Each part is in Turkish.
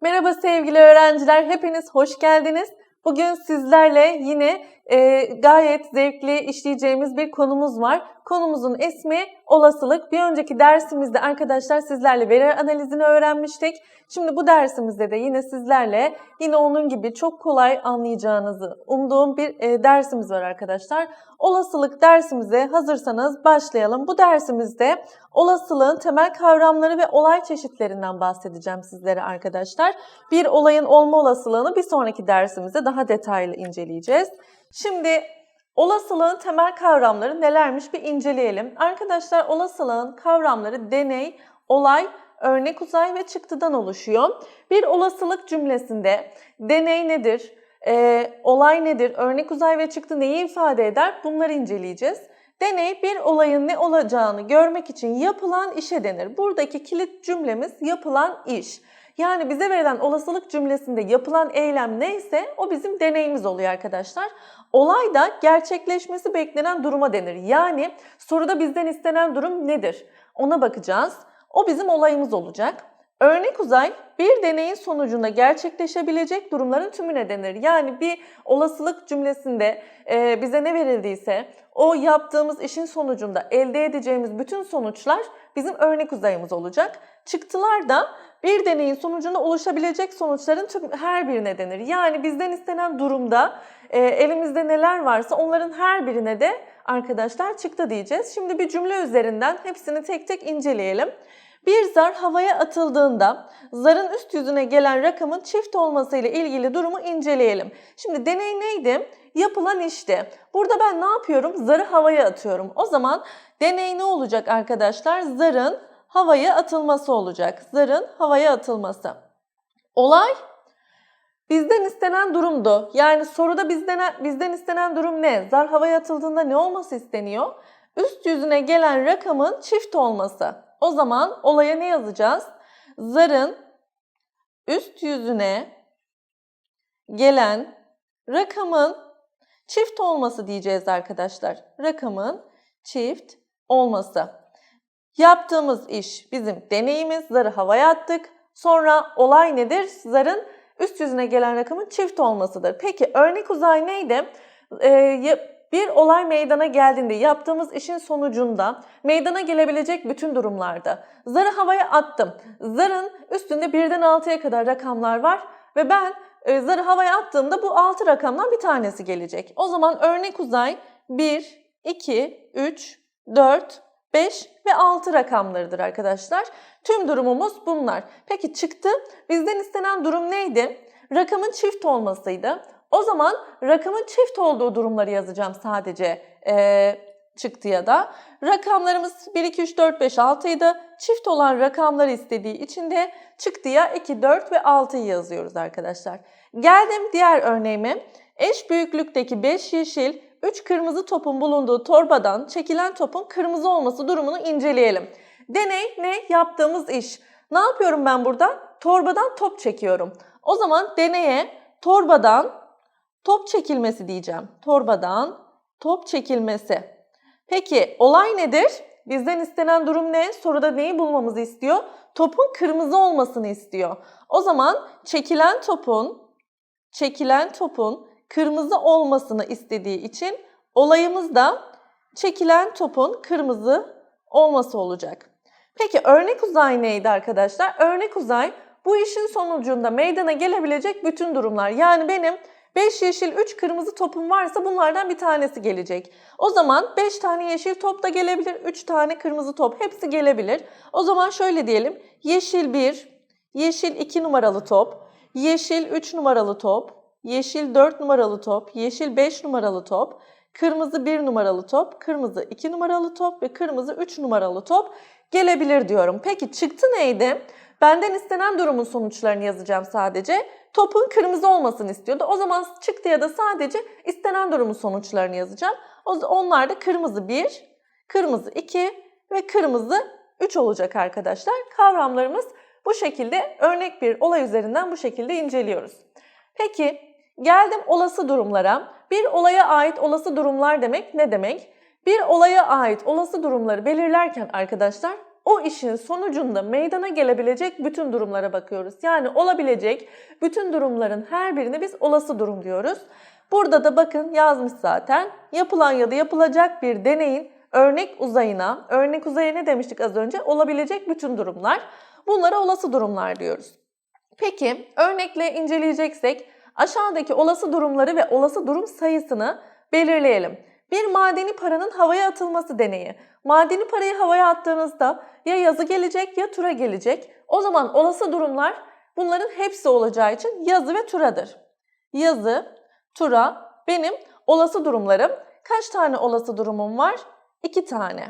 Merhaba sevgili öğrenciler, hepiniz hoş geldiniz. Bugün sizlerle yine e, gayet zevkli işleyeceğimiz bir konumuz var. Konumuzun ismi olasılık. Bir önceki dersimizde arkadaşlar sizlerle veri analizini öğrenmiştik. Şimdi bu dersimizde de yine sizlerle yine onun gibi çok kolay anlayacağınızı umduğum bir e, dersimiz var arkadaşlar. Olasılık dersimize hazırsanız başlayalım. Bu dersimizde olasılığın temel kavramları ve olay çeşitlerinden bahsedeceğim sizlere arkadaşlar. Bir olayın olma olasılığını bir sonraki dersimizde daha detaylı inceleyeceğiz. Şimdi olasılığın temel kavramları nelermiş bir inceleyelim. Arkadaşlar olasılığın kavramları deney, olay, örnek uzay ve çıktıdan oluşuyor. Bir olasılık cümlesinde deney nedir, e, olay nedir, örnek uzay ve çıktı neyi ifade eder bunları inceleyeceğiz. Deney bir olayın ne olacağını görmek için yapılan işe denir. Buradaki kilit cümlemiz yapılan iş. Yani bize verilen olasılık cümlesinde yapılan eylem neyse o bizim deneyimiz oluyor arkadaşlar. Olay da gerçekleşmesi beklenen duruma denir. Yani soruda bizden istenen durum nedir? Ona bakacağız. O bizim olayımız olacak. Örnek uzay bir deneyin sonucunda gerçekleşebilecek durumların tümüne denir. Yani bir olasılık cümlesinde e, bize ne verildiyse o yaptığımız işin sonucunda elde edeceğimiz bütün sonuçlar bizim örnek uzayımız olacak. Çıktılar da bir deneyin sonucunda oluşabilecek sonuçların tüm her birine denir. Yani bizden istenen durumda e, elimizde neler varsa onların her birine de arkadaşlar çıktı diyeceğiz. Şimdi bir cümle üzerinden hepsini tek tek inceleyelim. Bir zar havaya atıldığında zarın üst yüzüne gelen rakamın çift olması ile ilgili durumu inceleyelim. Şimdi deney neydi? Yapılan işte. Burada ben ne yapıyorum? Zarı havaya atıyorum. O zaman deney ne olacak arkadaşlar? Zarın havaya atılması olacak. Zarın havaya atılması. Olay bizden istenen durumdu. Yani soruda bizden, bizden istenen durum ne? Zar havaya atıldığında ne olması isteniyor? Üst yüzüne gelen rakamın çift olması. O zaman olaya ne yazacağız? Zarın üst yüzüne gelen rakamın çift olması diyeceğiz arkadaşlar. Rakamın çift olması. Yaptığımız iş bizim deneyimiz. Zarı havaya attık. Sonra olay nedir? Zarın üst yüzüne gelen rakamın çift olmasıdır. Peki örnek uzay neydi? Ee, bir olay meydana geldiğinde yaptığımız işin sonucunda meydana gelebilecek bütün durumlarda zarı havaya attım. Zarın üstünde birden 6'ya kadar rakamlar var ve ben e, zarı havaya attığımda bu 6 rakamdan bir tanesi gelecek. O zaman örnek uzay 1, 2, 3, 4, 5 ve 6 rakamlarıdır arkadaşlar. Tüm durumumuz bunlar. Peki çıktı. Bizden istenen durum neydi? Rakamın çift olmasıydı. O zaman rakamın çift olduğu durumları yazacağım sadece e, çıktıya da. Rakamlarımız 1, 2, 3, 4, 5, 6 idi. Çift olan rakamları istediği için de çıktıya 2, 4 ve 6'yı yazıyoruz arkadaşlar. Geldim diğer örneğime. Eş büyüklükteki 5 yeşil, 3 kırmızı topun bulunduğu torbadan çekilen topun kırmızı olması durumunu inceleyelim. Deney ne? Yaptığımız iş. Ne yapıyorum ben burada? Torbadan top çekiyorum. O zaman deneye torbadan top çekilmesi diyeceğim. Torbadan top çekilmesi. Peki olay nedir? Bizden istenen durum ne? Soruda neyi bulmamızı istiyor? Topun kırmızı olmasını istiyor. O zaman çekilen topun çekilen topun kırmızı olmasını istediği için olayımız da çekilen topun kırmızı olması olacak. Peki örnek uzay neydi arkadaşlar? Örnek uzay bu işin sonucunda meydana gelebilecek bütün durumlar. Yani benim 5 yeşil 3 kırmızı topum varsa bunlardan bir tanesi gelecek. O zaman 5 tane yeşil top da gelebilir, 3 tane kırmızı top hepsi gelebilir. O zaman şöyle diyelim. Yeşil 1, yeşil 2 numaralı top, yeşil 3 numaralı top, yeşil 4 numaralı top, yeşil 5 numaralı top, kırmızı 1 numaralı top, kırmızı 2 numaralı top ve kırmızı 3 numaralı top gelebilir diyorum. Peki çıktı neydi? Benden istenen durumun sonuçlarını yazacağım sadece. Topun kırmızı olmasını istiyordu. O zaman çıktıya da sadece istenen durumun sonuçlarını yazacağım. Onlar da kırmızı 1, kırmızı 2 ve kırmızı 3 olacak arkadaşlar. Kavramlarımız bu şekilde örnek bir olay üzerinden bu şekilde inceliyoruz. Peki geldim olası durumlara. Bir olaya ait olası durumlar demek ne demek? Bir olaya ait olası durumları belirlerken arkadaşlar o işin sonucunda meydana gelebilecek bütün durumlara bakıyoruz. Yani olabilecek bütün durumların her birine biz olası durum diyoruz. Burada da bakın yazmış zaten. Yapılan ya da yapılacak bir deneyin örnek uzayına, örnek uzaya ne demiştik az önce? Olabilecek bütün durumlar. Bunlara olası durumlar diyoruz. Peki örnekle inceleyeceksek aşağıdaki olası durumları ve olası durum sayısını belirleyelim. Bir madeni paranın havaya atılması deneyi. Madeni parayı havaya attığınızda ya yazı gelecek ya tura gelecek. O zaman olası durumlar bunların hepsi olacağı için yazı ve turadır. Yazı, tura benim olası durumlarım. Kaç tane olası durumum var? İki tane.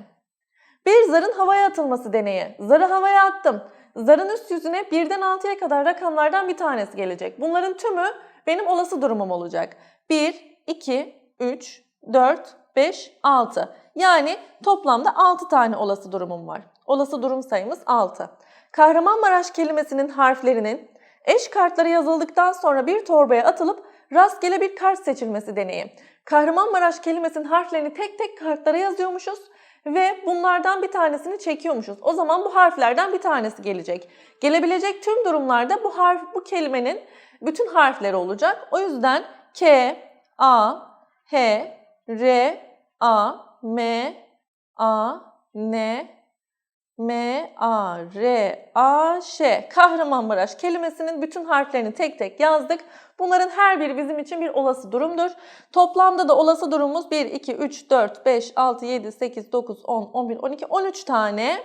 Bir zarın havaya atılması deneyi. Zarı havaya attım. Zarın üst yüzüne birden 6'ya kadar rakamlardan bir tanesi gelecek. Bunların tümü benim olası durumum olacak. 1, 2, 3, 4, 5, 6. Yani toplamda 6 tane olası durumum var. Olası durum sayımız 6. Kahramanmaraş kelimesinin harflerinin eş kartlara yazıldıktan sonra bir torbaya atılıp rastgele bir kart seçilmesi deneyi. Kahramanmaraş kelimesinin harflerini tek tek kartlara yazıyormuşuz ve bunlardan bir tanesini çekiyormuşuz. O zaman bu harflerden bir tanesi gelecek. Gelebilecek tüm durumlarda bu harf bu kelimenin bütün harfleri olacak. O yüzden K, A, H, R, A, M, A, N, M, A, R, A, Ş. Kahramanmaraş kelimesinin bütün harflerini tek tek yazdık. Bunların her biri bizim için bir olası durumdur. Toplamda da olası durumumuz 1, 2, 3, 4, 5, 6, 7, 8, 9, 10, 11, 12, 13 tane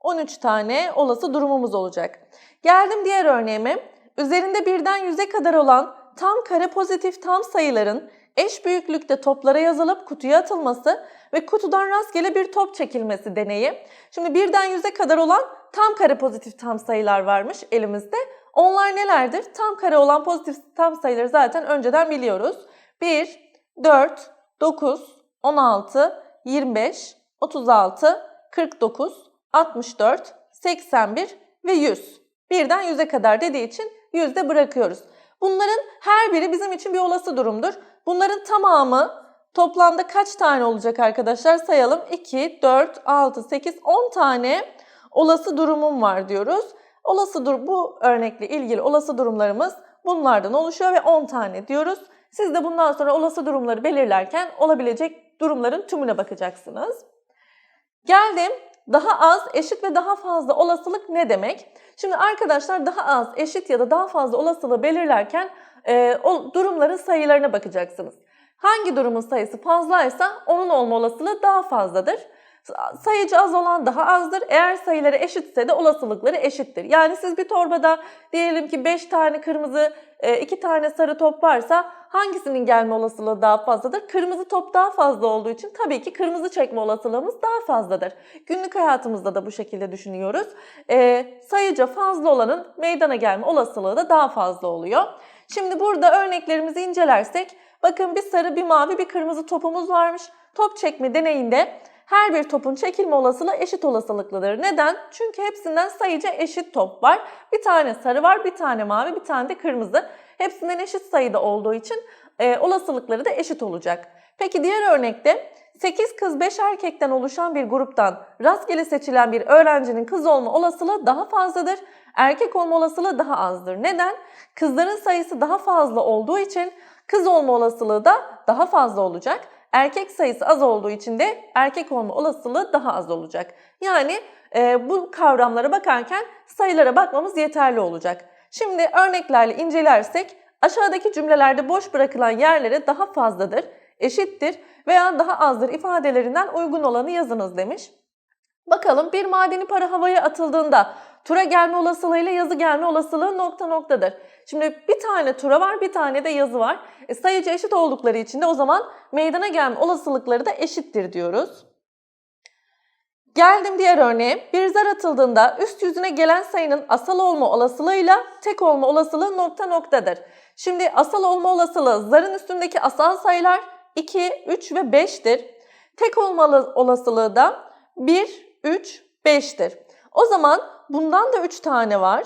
13 tane olası durumumuz olacak. Geldim diğer örneğime. Üzerinde birden yüze kadar olan tam kare pozitif tam sayıların eş büyüklükte toplara yazılıp kutuya atılması ve kutudan rastgele bir top çekilmesi deneyi. Şimdi birden yüze kadar olan tam kare pozitif tam sayılar varmış elimizde. Onlar nelerdir? Tam kare olan pozitif tam sayıları zaten önceden biliyoruz. 1, 4, 9, 16, 25, 36, 49, 64, 81 ve 100. Birden 100'e kadar dediği için 100'de bırakıyoruz. Bunların her biri bizim için bir olası durumdur. Bunların tamamı toplamda kaç tane olacak arkadaşlar sayalım. 2, 4, 6, 8, 10 tane olası durumum var diyoruz. Olası dur bu örnekle ilgili olası durumlarımız bunlardan oluşuyor ve 10 tane diyoruz. Siz de bundan sonra olası durumları belirlerken olabilecek durumların tümüne bakacaksınız. Geldim daha az, eşit ve daha fazla olasılık ne demek? Şimdi arkadaşlar daha az, eşit ya da daha fazla olasılığı belirlerken e, o durumların sayılarına bakacaksınız. Hangi durumun sayısı fazlaysa onun olma olasılığı daha fazladır. Sayıcı az olan daha azdır. Eğer sayıları eşitse de olasılıkları eşittir. Yani siz bir torbada diyelim ki 5 tane kırmızı, 2 e, tane sarı top varsa hangisinin gelme olasılığı daha fazladır? Kırmızı top daha fazla olduğu için tabii ki kırmızı çekme olasılığımız daha fazladır. Günlük hayatımızda da bu şekilde düşünüyoruz. E, sayıca fazla olanın meydana gelme olasılığı da daha fazla oluyor. Şimdi burada örneklerimizi incelersek bakın bir sarı, bir mavi, bir kırmızı topumuz varmış. Top çekme deneyinde her bir topun çekilme olasılığı eşit olasılıklıdır. Neden? Çünkü hepsinden sayıca eşit top var. Bir tane sarı var, bir tane mavi, bir tane de kırmızı. Hepsinden eşit sayıda olduğu için e, olasılıkları da eşit olacak. Peki diğer örnekte 8 kız 5 erkekten oluşan bir gruptan rastgele seçilen bir öğrencinin kız olma olasılığı daha fazladır. Erkek olma olasılığı daha azdır. Neden? Kızların sayısı daha fazla olduğu için kız olma olasılığı da daha fazla olacak. Erkek sayısı az olduğu için de erkek olma olasılığı daha az olacak. Yani e, bu kavramlara bakarken sayılara bakmamız yeterli olacak. Şimdi örneklerle incelersek aşağıdaki cümlelerde boş bırakılan yerlere daha fazladır, eşittir veya daha azdır ifadelerinden uygun olanı yazınız demiş. Bakalım bir madeni para havaya atıldığında tura gelme olasılığıyla yazı gelme olasılığı nokta noktadır. Şimdi bir tane tura var bir tane de yazı var. E, sayıcı eşit oldukları için de o zaman meydana gelme olasılıkları da eşittir diyoruz. Geldim diğer örneğe. Bir zar atıldığında üst yüzüne gelen sayının asal olma olasılığıyla tek olma olasılığı nokta noktadır. Şimdi asal olma olasılığı zarın üstündeki asal sayılar 2, 3 ve 5'tir. Tek olma olasılığı da 1, 3, 5'tir. O zaman bundan da 3 tane var.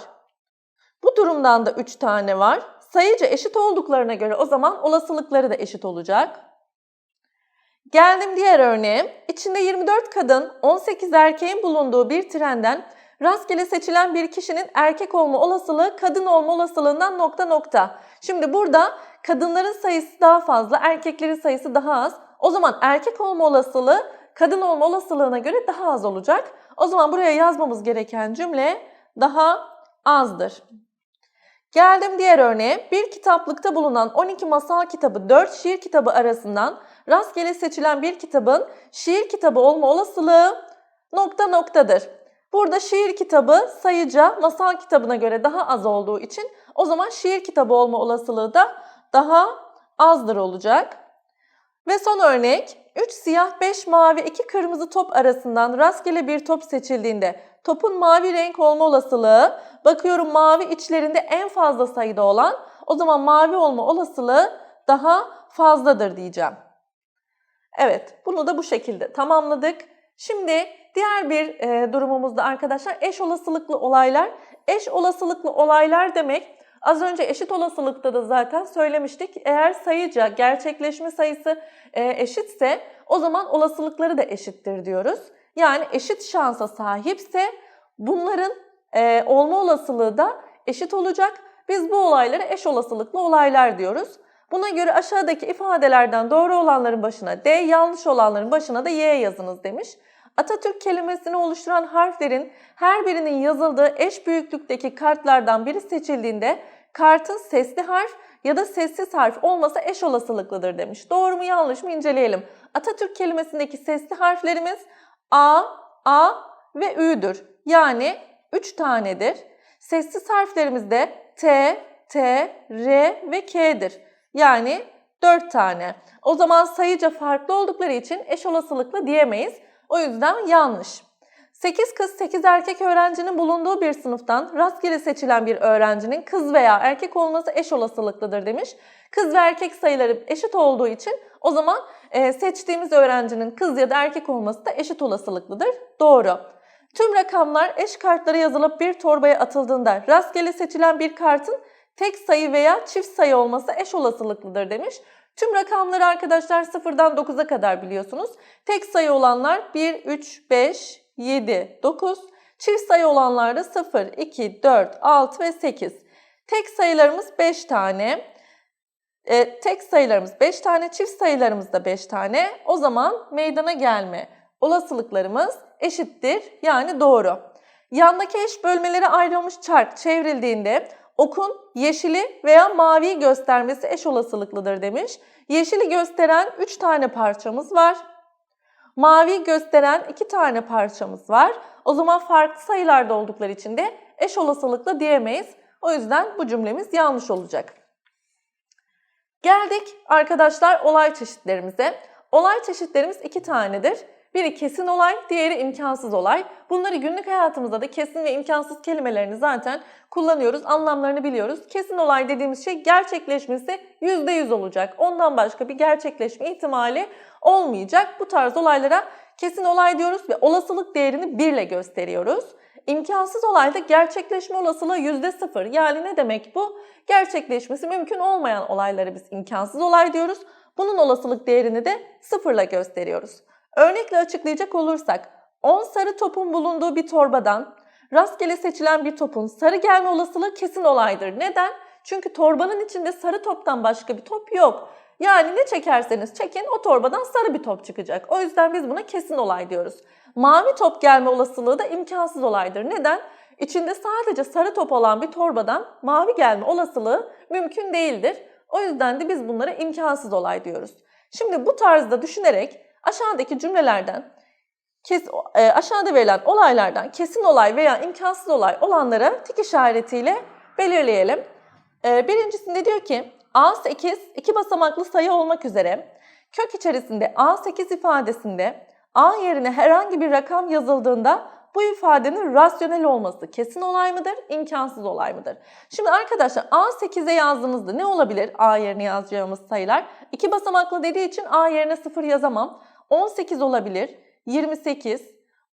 Bu durumdan da 3 tane var. Sayıca eşit olduklarına göre o zaman olasılıkları da eşit olacak. Geldim diğer örneğe. İçinde 24 kadın, 18 erkeğin bulunduğu bir trenden rastgele seçilen bir kişinin erkek olma olasılığı kadın olma olasılığından nokta nokta. Şimdi burada kadınların sayısı daha fazla, erkeklerin sayısı daha az. O zaman erkek olma olasılığı kadın olma olasılığına göre daha az olacak. O zaman buraya yazmamız gereken cümle daha azdır. Geldim diğer örneğe. Bir kitaplıkta bulunan 12 masal kitabı 4 şiir kitabı arasından rastgele seçilen bir kitabın şiir kitabı olma olasılığı nokta noktadır. Burada şiir kitabı sayıca masal kitabına göre daha az olduğu için o zaman şiir kitabı olma olasılığı da daha azdır olacak. Ve son örnek 3 siyah 5 mavi 2 kırmızı top arasından rastgele bir top seçildiğinde topun mavi renk olma olasılığı bakıyorum mavi içlerinde en fazla sayıda olan o zaman mavi olma olasılığı daha fazladır diyeceğim. Evet bunu da bu şekilde tamamladık. Şimdi diğer bir e, durumumuzda arkadaşlar eş olasılıklı olaylar. Eş olasılıklı olaylar demek az önce eşit olasılıkta da zaten söylemiştik. Eğer sayıca gerçekleşme sayısı e, eşitse o zaman olasılıkları da eşittir diyoruz. Yani eşit şansa sahipse bunların e, olma olasılığı da eşit olacak. Biz bu olaylara eş olasılıklı olaylar diyoruz. Buna göre aşağıdaki ifadelerden doğru olanların başına D, yanlış olanların başına da Y yazınız demiş. Atatürk kelimesini oluşturan harflerin her birinin yazıldığı eş büyüklükteki kartlardan biri seçildiğinde kartın sesli harf ya da sessiz harf olması eş olasılıklıdır demiş. Doğru mu yanlış mı inceleyelim. Atatürk kelimesindeki sesli harflerimiz A, A ve Ü'dür. Yani 3 tanedir. Sessiz harflerimiz de T, T, R ve K'dir. Yani 4 tane. O zaman sayıca farklı oldukları için eş olasılıklı diyemeyiz. O yüzden yanlış. 8 kız 8 erkek öğrencinin bulunduğu bir sınıftan rastgele seçilen bir öğrencinin kız veya erkek olması eş olasılıklıdır demiş. Kız ve erkek sayıları eşit olduğu için o zaman e, seçtiğimiz öğrencinin kız ya da erkek olması da eşit olasılıklıdır. Doğru. Tüm rakamlar eş kartlara yazılıp bir torbaya atıldığında rastgele seçilen bir kartın tek sayı veya çift sayı olması eş olasılıklıdır demiş. Tüm rakamları arkadaşlar sıfırdan 9'a kadar biliyorsunuz. Tek sayı olanlar 1, 3, 5, 7, 9. Çift sayı olanlar da 0, 2, 4, 6 ve 8. Tek sayılarımız 5 tane. E, tek sayılarımız 5 tane, çift sayılarımız da 5 tane. O zaman meydana gelme olasılıklarımız eşittir yani doğru. Yandaki eş bölmelere ayrılmış çark çevrildiğinde okun yeşili veya maviyi göstermesi eş olasılıklıdır demiş. Yeşili gösteren 3 tane parçamız var. Mavi gösteren 2 tane parçamız var. O zaman farklı sayılarda oldukları için de eş olasılıklı diyemeyiz. O yüzden bu cümlemiz yanlış olacak. Geldik arkadaşlar olay çeşitlerimize. Olay çeşitlerimiz iki tanedir. Biri kesin olay, diğeri imkansız olay. Bunları günlük hayatımızda da kesin ve imkansız kelimelerini zaten kullanıyoruz, anlamlarını biliyoruz. Kesin olay dediğimiz şey gerçekleşmesi %100 olacak. Ondan başka bir gerçekleşme ihtimali olmayacak. Bu tarz olaylara kesin olay diyoruz ve olasılık değerini 1 ile gösteriyoruz. İmkansız olayda gerçekleşme olasılığı %0. Yani ne demek bu? Gerçekleşmesi mümkün olmayan olayları biz imkansız olay diyoruz. Bunun olasılık değerini de 0 ile gösteriyoruz. Örnekle açıklayacak olursak 10 sarı topun bulunduğu bir torbadan rastgele seçilen bir topun sarı gelme olasılığı kesin olaydır. Neden? Çünkü torbanın içinde sarı toptan başka bir top yok. Yani ne çekerseniz çekin o torbadan sarı bir top çıkacak. O yüzden biz buna kesin olay diyoruz. Mavi top gelme olasılığı da imkansız olaydır. Neden? İçinde sadece sarı top olan bir torbadan mavi gelme olasılığı mümkün değildir. O yüzden de biz bunlara imkansız olay diyoruz. Şimdi bu tarzda düşünerek aşağıdaki cümlelerden kes, e, aşağıda verilen olaylardan kesin olay veya imkansız olay olanlara tik işaretiyle belirleyelim. E, birincisinde diyor ki A8 iki basamaklı sayı olmak üzere kök içerisinde A8 ifadesinde A yerine herhangi bir rakam yazıldığında bu ifadenin rasyonel olması kesin olay mıdır, imkansız olay mıdır? Şimdi arkadaşlar A8'e yazdığınızda ne olabilir A yerine yazacağımız sayılar? İki basamaklı dediği için A yerine 0 yazamam. 18 olabilir, 28,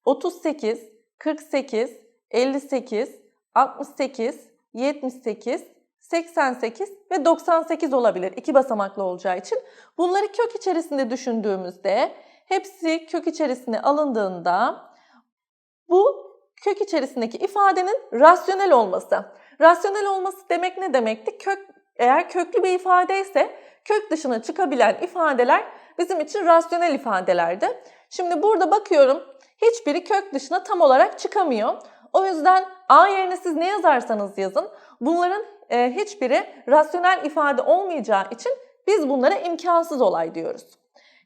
38, 48, 58, 68, 78, 88 ve 98 olabilir. iki basamaklı olacağı için. Bunları kök içerisinde düşündüğümüzde hepsi kök içerisine alındığında bu kök içerisindeki ifadenin rasyonel olması. Rasyonel olması demek ne demekti? Kök eğer köklü bir ifade ise kök dışına çıkabilen ifadeler bizim için rasyonel ifadelerdi. Şimdi burada bakıyorum hiçbiri kök dışına tam olarak çıkamıyor. O yüzden A yerine siz ne yazarsanız yazın bunların e, hiçbiri rasyonel ifade olmayacağı için biz bunlara imkansız olay diyoruz.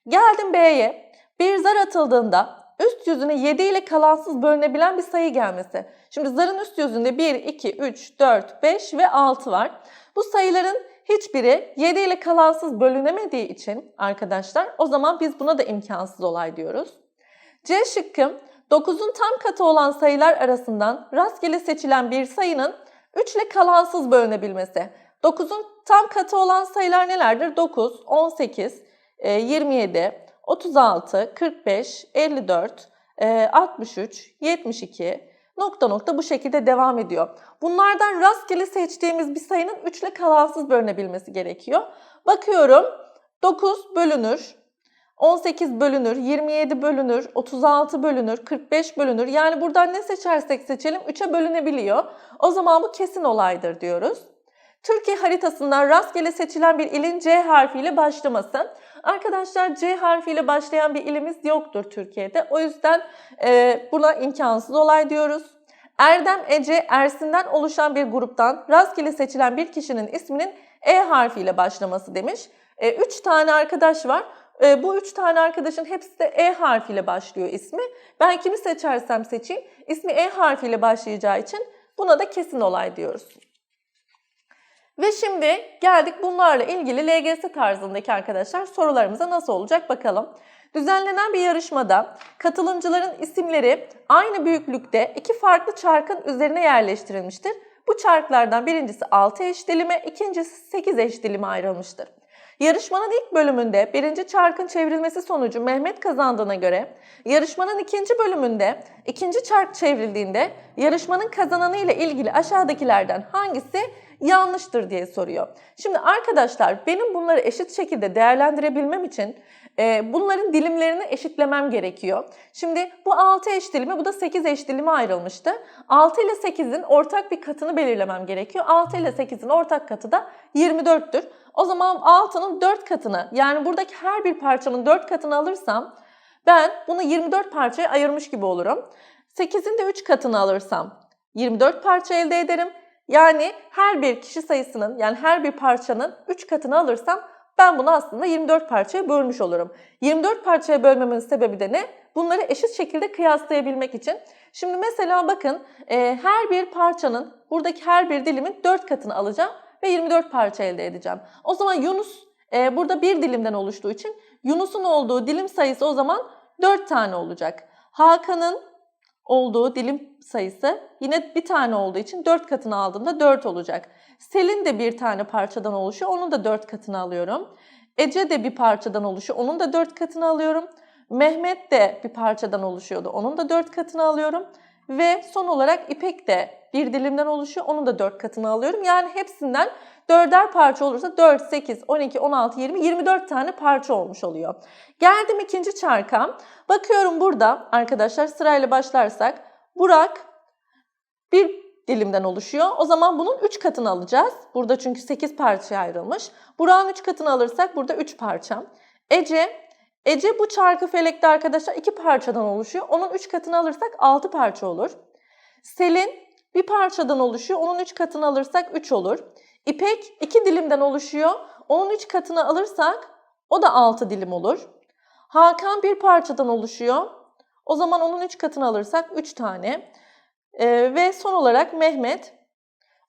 Geldim B'ye. Bir zar atıldığında üst yüzüne 7 ile kalansız bölünebilen bir sayı gelmesi. Şimdi zarın üst yüzünde 1, 2, 3, 4, 5 ve 6 var. Bu sayıların hiçbiri 7 ile kalansız bölünemediği için arkadaşlar o zaman biz buna da imkansız olay diyoruz. C şıkkı 9'un tam katı olan sayılar arasından rastgele seçilen bir sayının 3 ile kalansız bölünebilmesi. 9'un tam katı olan sayılar nelerdir? 9, 18, 27, 36, 45, 54, 63, 72 nokta nokta bu şekilde devam ediyor. Bunlardan rastgele seçtiğimiz bir sayının 3 ile kalansız bölünebilmesi gerekiyor. Bakıyorum 9 bölünür, 18 bölünür, 27 bölünür, 36 bölünür, 45 bölünür. Yani buradan ne seçersek seçelim 3'e bölünebiliyor. O zaman bu kesin olaydır diyoruz. Türkiye haritasından rastgele seçilen bir ilin C harfiyle başlaması. Arkadaşlar C harfiyle başlayan bir ilimiz yoktur Türkiye'de. O yüzden e, buna imkansız olay diyoruz. Erdem, Ece, Ersin'den oluşan bir gruptan rastgele seçilen bir kişinin isminin E harfiyle başlaması demiş. E, üç tane arkadaş var. E, bu üç tane arkadaşın hepsi de E harfiyle başlıyor ismi. Ben kimi seçersem seçeyim ismi E harfiyle başlayacağı için buna da kesin olay diyoruz. Ve şimdi geldik bunlarla ilgili LGS tarzındaki arkadaşlar sorularımıza nasıl olacak bakalım. Düzenlenen bir yarışmada katılımcıların isimleri aynı büyüklükte iki farklı çarkın üzerine yerleştirilmiştir. Bu çarklardan birincisi 6 eş dilime, ikincisi 8 eş dilime ayrılmıştır. Yarışmanın ilk bölümünde birinci çarkın çevrilmesi sonucu Mehmet kazandığına göre, yarışmanın ikinci bölümünde ikinci çark çevrildiğinde yarışmanın kazananı ile ilgili aşağıdakilerden hangisi yanlıştır diye soruyor. Şimdi arkadaşlar benim bunları eşit şekilde değerlendirebilmem için e, bunların dilimlerini eşitlemem gerekiyor. Şimdi bu 6 eş dilimi bu da 8 eş dilime ayrılmıştı. 6 ile 8'in ortak bir katını belirlemem gerekiyor. 6 ile 8'in ortak katı da 24'tür. O zaman 6'nın 4 katını yani buradaki her bir parçanın 4 katını alırsam ben bunu 24 parçaya ayırmış gibi olurum. 8'in de 3 katını alırsam 24 parça elde ederim. Yani her bir kişi sayısının yani her bir parçanın 3 katını alırsam ben bunu aslında 24 parçaya bölmüş olurum. 24 parçaya bölmemin sebebi de ne? Bunları eşit şekilde kıyaslayabilmek için. Şimdi mesela bakın her bir parçanın buradaki her bir dilimin 4 katını alacağım ve 24 parça elde edeceğim. O zaman Yunus e, burada bir dilimden oluştuğu için Yunus'un olduğu dilim sayısı o zaman 4 tane olacak. Hakan'ın olduğu dilim sayısı yine bir tane olduğu için 4 katını aldığımda 4 olacak. Selin de bir tane parçadan oluşuyor. Onun da 4 katını alıyorum. Ece de bir parçadan oluşuyor. Onun da 4 katını alıyorum. Mehmet de bir parçadan oluşuyordu. Onun da 4 katını alıyorum. Ve son olarak İpek de bir dilimden oluşuyor. Onun da 4 katını alıyorum. Yani hepsinden 4'er parça olursa 4, 8, 12, 16, 20, 24 tane parça olmuş oluyor. Geldim ikinci çarka. Bakıyorum burada arkadaşlar sırayla başlarsak Burak bir dilimden oluşuyor. O zaman bunun 3 katını alacağız. Burada çünkü 8 parçaya ayrılmış. Burak'ın 3 katını alırsak burada 3 parça. Ece Ece bu çarkı felekte arkadaşlar 2 parçadan oluşuyor. Onun 3 katını alırsak 6 parça olur. Selin bir parçadan oluşuyor. Onun 3 katını alırsak 3 olur. İpek 2 dilimden oluşuyor. Onun 3 katını alırsak o da 6 dilim olur. Hakan bir parçadan oluşuyor. O zaman onun 3 katını alırsak 3 tane. Ee, ve son olarak Mehmet.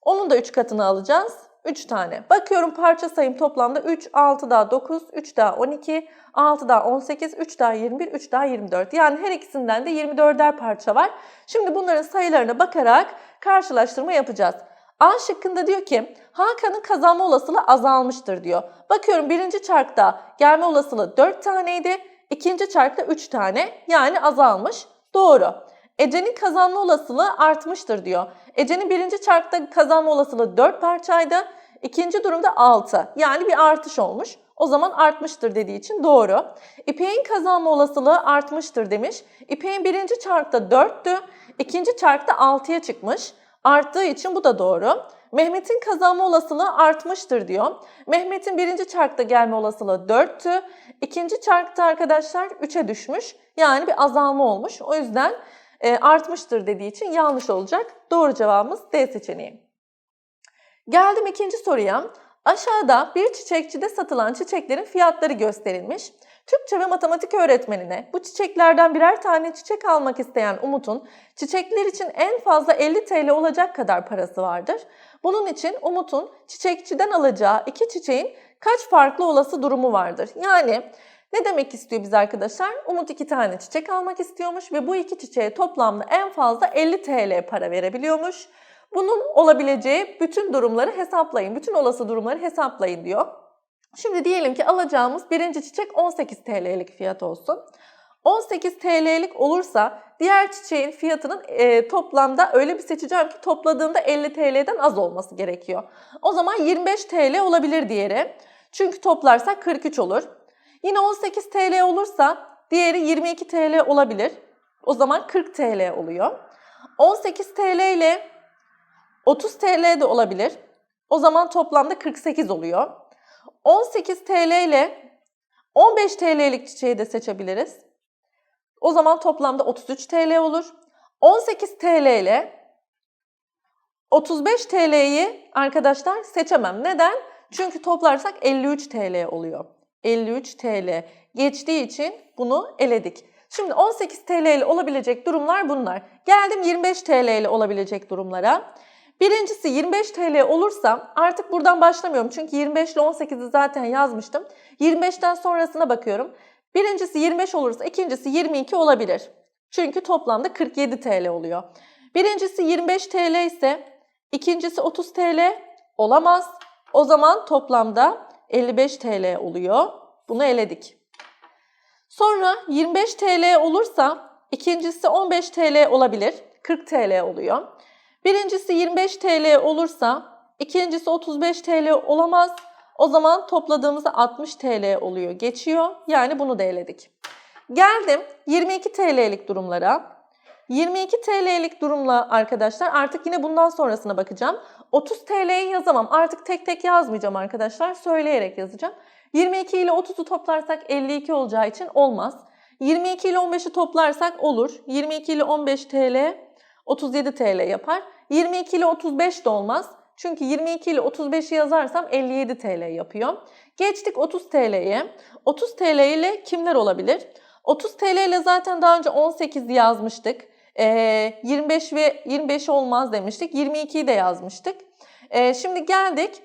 Onun da 3 katını alacağız. 3 tane. Bakıyorum parça sayım toplamda 3, 6 daha 9, 3 daha 12, 6 daha 18, 3 daha 21, 3 daha 24. Yani her ikisinden de 24'er parça var. Şimdi bunların sayılarına bakarak karşılaştırma yapacağız. A şıkkında diyor ki Hakan'ın kazanma olasılığı azalmıştır diyor. Bakıyorum birinci çarkta gelme olasılığı 4 taneydi. ikinci çarkta 3 tane yani azalmış. Doğru. Ece'nin kazanma olasılığı artmıştır diyor. Ece'nin birinci çarkta kazanma olasılığı 4 parçaydı. İkinci durumda 6. Yani bir artış olmuş. O zaman artmıştır dediği için doğru. İpek'in kazanma olasılığı artmıştır demiş. İpek'in birinci çarkta 4'tü. İkinci çarkta 6'ya çıkmış. Arttığı için bu da doğru. Mehmet'in kazanma olasılığı artmıştır diyor. Mehmet'in birinci çarkta gelme olasılığı 4'tü. İkinci çarkta arkadaşlar 3'e düşmüş. Yani bir azalma olmuş. O yüzden e, artmıştır dediği için yanlış olacak. Doğru cevabımız D seçeneği. Geldim ikinci soruya. Aşağıda bir çiçekçide satılan çiçeklerin fiyatları gösterilmiş. Türkçe ve matematik öğretmenine bu çiçeklerden birer tane çiçek almak isteyen Umut'un çiçekler için en fazla 50 TL olacak kadar parası vardır. Bunun için Umut'un çiçekçiden alacağı iki çiçeğin kaç farklı olası durumu vardır? Yani ne demek istiyor biz arkadaşlar? Umut iki tane çiçek almak istiyormuş ve bu iki çiçeğe toplamda en fazla 50 TL para verebiliyormuş. Bunun olabileceği bütün durumları hesaplayın. Bütün olası durumları hesaplayın diyor. Şimdi diyelim ki alacağımız birinci çiçek 18 TL'lik fiyat olsun. 18 TL'lik olursa diğer çiçeğin fiyatının e, toplamda öyle bir seçeceğim ki topladığımda 50 TL'den az olması gerekiyor. O zaman 25 TL olabilir diğeri. Çünkü toplarsak 43 olur. Yine 18 TL olursa diğeri 22 TL olabilir. O zaman 40 TL oluyor. 18 TL ile 30 TL de olabilir. O zaman toplamda 48 oluyor. 18 TL ile 15 TL'lik çiçeği de seçebiliriz. O zaman toplamda 33 TL olur. 18 TL ile 35 TL'yi arkadaşlar seçemem. Neden? Çünkü toplarsak 53 TL oluyor. 53 TL geçtiği için bunu eledik. Şimdi 18 TL ile olabilecek durumlar bunlar. Geldim 25 TL ile olabilecek durumlara. Birincisi 25 TL olursa artık buradan başlamıyorum. Çünkü 25 ile 18'i zaten yazmıştım. 25'ten sonrasına bakıyorum. Birincisi 25 olursa ikincisi 22 olabilir. Çünkü toplamda 47 TL oluyor. Birincisi 25 TL ise ikincisi 30 TL olamaz. O zaman toplamda 55 TL oluyor. Bunu eledik. Sonra 25 TL olursa ikincisi 15 TL olabilir. 40 TL oluyor. Birincisi 25 TL olursa ikincisi 35 TL olamaz. O zaman topladığımızda 60 TL oluyor, geçiyor. Yani bunu da eledik. Geldim 22 TL'lik durumlara. 22 TL'lik durumla arkadaşlar artık yine bundan sonrasına bakacağım. 30 TL'yi yazamam. Artık tek tek yazmayacağım arkadaşlar. Söyleyerek yazacağım. 22 ile 30'u toplarsak 52 olacağı için olmaz. 22 ile 15'i toplarsak olur. 22 ile 15 TL 37 TL yapar. 22 ile 35 de olmaz. Çünkü 22 ile 35'i yazarsam 57 TL yapıyor. Geçtik 30 TL'ye. 30 TL ile kimler olabilir? 30 TL ile zaten daha önce 18 yazmıştık. Ee, 25 ve 25 olmaz demiştik. 22'yi de yazmıştık. Ee, şimdi geldik,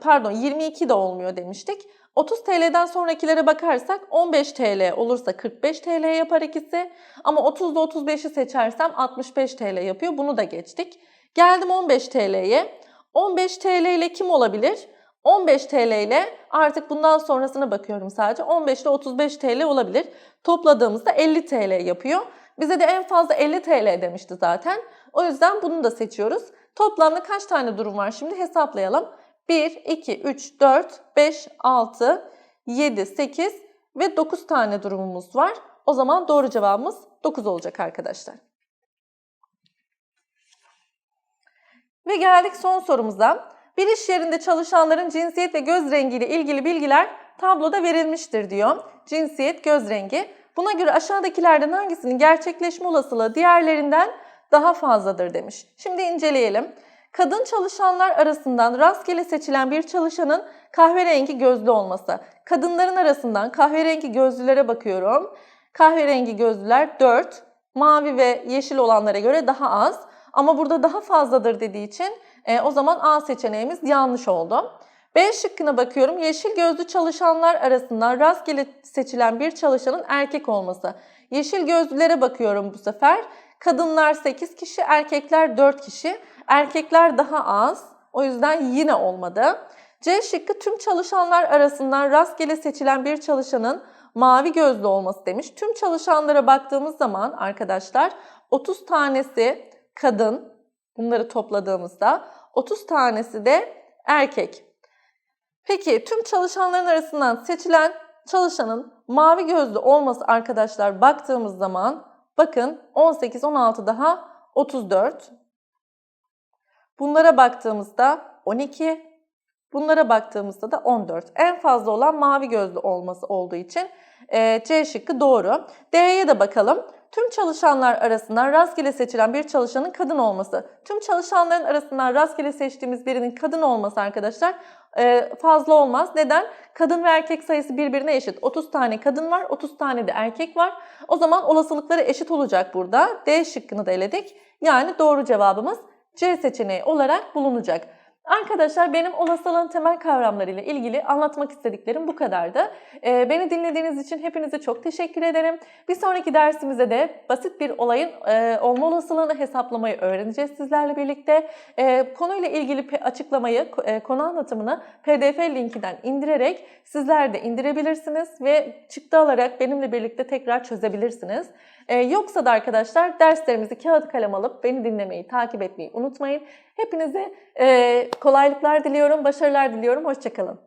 pardon 22 de olmuyor demiştik. 30 TL'den sonrakilere bakarsak 15 TL olursa 45 TL yapar ikisi. Ama 30 ile 35'i seçersem 65 TL yapıyor. Bunu da geçtik. Geldim 15 TL'ye. 15 TL ile kim olabilir? 15 TL ile artık bundan sonrasına bakıyorum sadece. 15 ile 35 TL olabilir. Topladığımızda 50 TL yapıyor. Bize de en fazla 50 TL demişti zaten. O yüzden bunu da seçiyoruz. Toplamda kaç tane durum var şimdi hesaplayalım. 1, 2, 3, 4, 5, 6, 7, 8 ve 9 tane durumumuz var. O zaman doğru cevabımız 9 olacak arkadaşlar. Ve geldik son sorumuza. Bir iş yerinde çalışanların cinsiyet ve göz rengiyle ilgili bilgiler tabloda verilmiştir diyor. Cinsiyet, göz rengi. Buna göre aşağıdakilerden hangisinin gerçekleşme olasılığı diğerlerinden daha fazladır demiş. Şimdi inceleyelim. Kadın çalışanlar arasından rastgele seçilen bir çalışanın kahverengi gözlü olması. Kadınların arasından kahverengi gözlülere bakıyorum. Kahverengi gözlüler 4, mavi ve yeşil olanlara göre daha az. Ama burada daha fazladır dediği için e, o zaman A seçeneğimiz yanlış oldu. B şıkkına bakıyorum. Yeşil gözlü çalışanlar arasından rastgele seçilen bir çalışanın erkek olması. Yeşil gözlülere bakıyorum bu sefer. Kadınlar 8 kişi, erkekler 4 kişi. Erkekler daha az. O yüzden yine olmadı. C şıkkı tüm çalışanlar arasından rastgele seçilen bir çalışanın mavi gözlü olması demiş. Tüm çalışanlara baktığımız zaman arkadaşlar 30 tanesi kadın bunları topladığımızda 30 tanesi de erkek. Peki tüm çalışanların arasından seçilen çalışanın mavi gözlü olması arkadaşlar baktığımız zaman bakın 18, 16 daha 34. Bunlara baktığımızda 12. Bunlara baktığımızda da 14. En fazla olan mavi gözlü olması olduğu için e, C şıkkı doğru. D'ye de bakalım. Tüm çalışanlar arasından rastgele seçilen bir çalışanın kadın olması. Tüm çalışanların arasından rastgele seçtiğimiz birinin kadın olması arkadaşlar e, fazla olmaz. Neden? Kadın ve erkek sayısı birbirine eşit. 30 tane kadın var, 30 tane de erkek var. O zaman olasılıkları eşit olacak burada. D şıkkını da eledik. Yani doğru cevabımız C seçeneği olarak bulunacak. Arkadaşlar benim olasılığın temel kavramlarıyla ilgili anlatmak istediklerim bu kadardı. Ee, beni dinlediğiniz için hepinize çok teşekkür ederim. Bir sonraki dersimizde de basit bir olayın e, olma olasılığını hesaplamayı öğreneceğiz sizlerle birlikte. E, konuyla ilgili açıklamayı, e, konu anlatımını PDF linkinden indirerek sizler de indirebilirsiniz ve çıktı alarak benimle birlikte tekrar çözebilirsiniz. E, yoksa da arkadaşlar derslerimizi kağıt kalem alıp beni dinlemeyi, takip etmeyi unutmayın. Hepinize e, kolaylıklar diliyorum, başarılar diliyorum. Hoşçakalın.